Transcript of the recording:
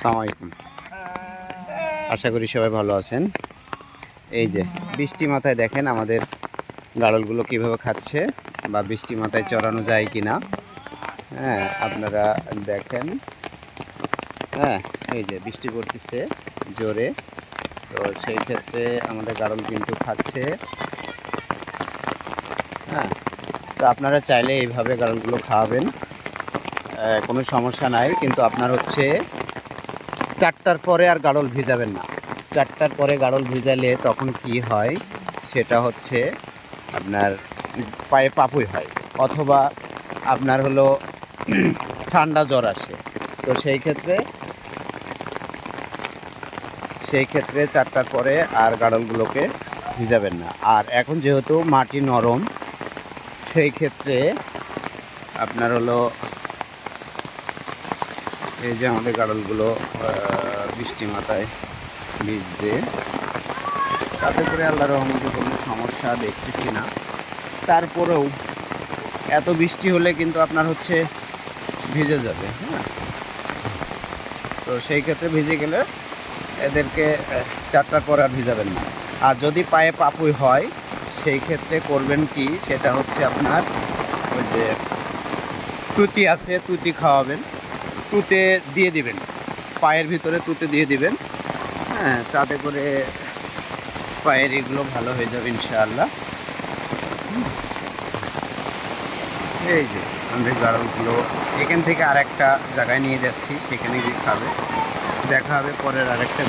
আলাইকুম। আশা করি সবাই ভালো আছেন। এই যে, বৃষ্টি মাথায় দেখেন আমাদের গাড়লগুলো কীভাবে খাচ্ছে বা বৃষ্টি মাথায় চড়ানো যায় কি না হ্যাঁ আপনারা দেখেন। হ্যাঁ এই যে, বৃষ্টি পড়তেছে জোরে। তো সেই ক্ষেত্রে আমাদের গাড়ল কিন্তু খাচ্ছে। হ্যাঁ তো আপনারা চাইলে এইভাবে গাড়লগুলো খাওয়াবেন। কোনো সমস্যা নাই, কিন্তু আপনার হচ্ছে চারটার পরে আর গাড়ল ভিজাবেন না। চারটার পরে গাড়ল ভিজালে তখন কি হয়, সেটা হচ্ছে আপনার পায়ে পাপুই হয়, অথবা আপনার হলো ঠান্ডা জ্বর আসে। তো সেই ক্ষেত্রে সেই ক্ষেত্রে চারটার পরে আর গাড়লগুলোকে ভিজাবেন না। আর এখন যেহেতু মাটি নরম, সেই ক্ষেত্রে আপনার হলো এই যে আমাদের গাড়লগুলো বৃষ্টি মাথায় ভিজবে। তাতে করে আল্লাহ রহমতে কোনো সমস্যা দেখতেছি না। তারপরেও এত বৃষ্টি হলে কিন্তু আপনার হচ্ছে ভিজে যাবে হ্যাঁ? তো সেই ক্ষেত্রে ভিজে গেলে এদেরকে আহ, চারটার পর আর ভিজাবেন না। আর যদি পায়ে পাপুই হয় সেই ক্ষেত্রে করবেন কি? সেটা হচ্ছে আপনার ওই যে তুতি আছে তুতি খাওয়াবেন। তুতে দিয়ে দিবেন। পায়ের ভিতরে তুতে দিয়ে দিবেন। হ্যাঁ তাতে করে পায়ের এগুলো ভালো হয়ে যাবে ইনশাআল্লাহ। এই যে আমাদের গাড়লগুলো এখান থেকে আরেকটা জায়গায় নিয়ে যাচ্ছি, সেখানে গিয়ে খাবে। দেখা হবে পরের আরেকটা